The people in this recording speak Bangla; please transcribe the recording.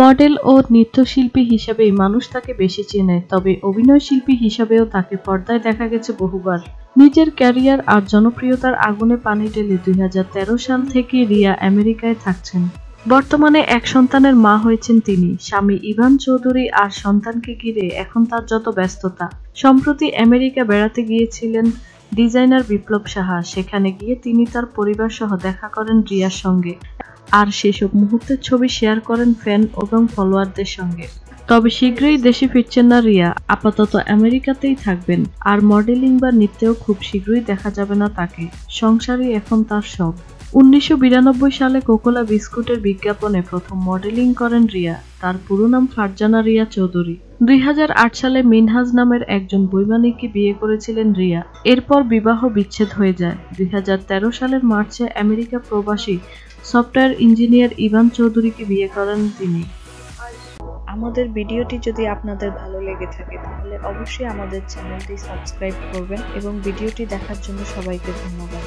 মডেল ও নৃত্যশিল্পী হিসেবেই মানুষ তাকে বেশি চেনে, তবে অভিনয় শিল্পী হিসেবেও তাকে পর্দায় দেখা গেছে বহুবার। নিজের ক্যারিয়ার আর জনপ্রিয়তার আগুনে পানি ঢেলে দুই হাজার তেরো সাল থেকে রিয়া আমেরিকায় থাকছেন। বর্তমানে এক সন্তানের মা হয়েছেন তিনি, স্বামী ইভান চৌধুরী আর সন্তানকে ঘিরে এখন তার যত ব্যস্ততা। সম্প্রতি আমেরিকা বেড়াতে গিয়েছিলেন ডিজাইনার বিপ্লব সাহা, সেখানে গিয়ে তিনি তার পরিবার সহ দেখা করেন রিয়ার সঙ্গে। আর সেসব মুহূর্তের ছবি শেয়ার করেন ফ্যান এবং ফলোয়ারদের সঙ্গে। তবে শীঘ্রই দেশে ফিরছেন না রিয়া, আপাতত আমেরিকাতেই থাকবেন। আর মডেলিং বা নৃত্যেও খুব শীঘ্রই দেখা যাবে না তাকে। সংসারই এখন তার সব। উনিশশো বিরানব্বই সালে কোকোলা বিস্কুটের বিজ্ঞাপনে প্রথম মডেলিং করেন রিয়া। তার পুরো নাম ফারজানা রিয়া চৌধুরী। দুই হাজার আট সালে মিনহাজ নামের একজন বৈমানিককে বিয়ে করেছিলেন রিয়া। এরপর বিবাহ বিচ্ছেদ হয়ে যায়। দুই হাজার তেরো সালের মার্চে আমেরিকা প্রবাসী সফটওয়্যার ইঞ্জিনিয়ার ইভান চৌধুরীকে বিয়ে করেন তিনি। আমাদের ভিডিওটি যদি আপনাদের ভালো লেগে থাকে, তাহলে অবশ্যই আমাদের চ্যানেলটি সাবস্ক্রাইব করবেন এবং ভিডিওটি দেখার জন্য সবাইকে ধন্যবাদ।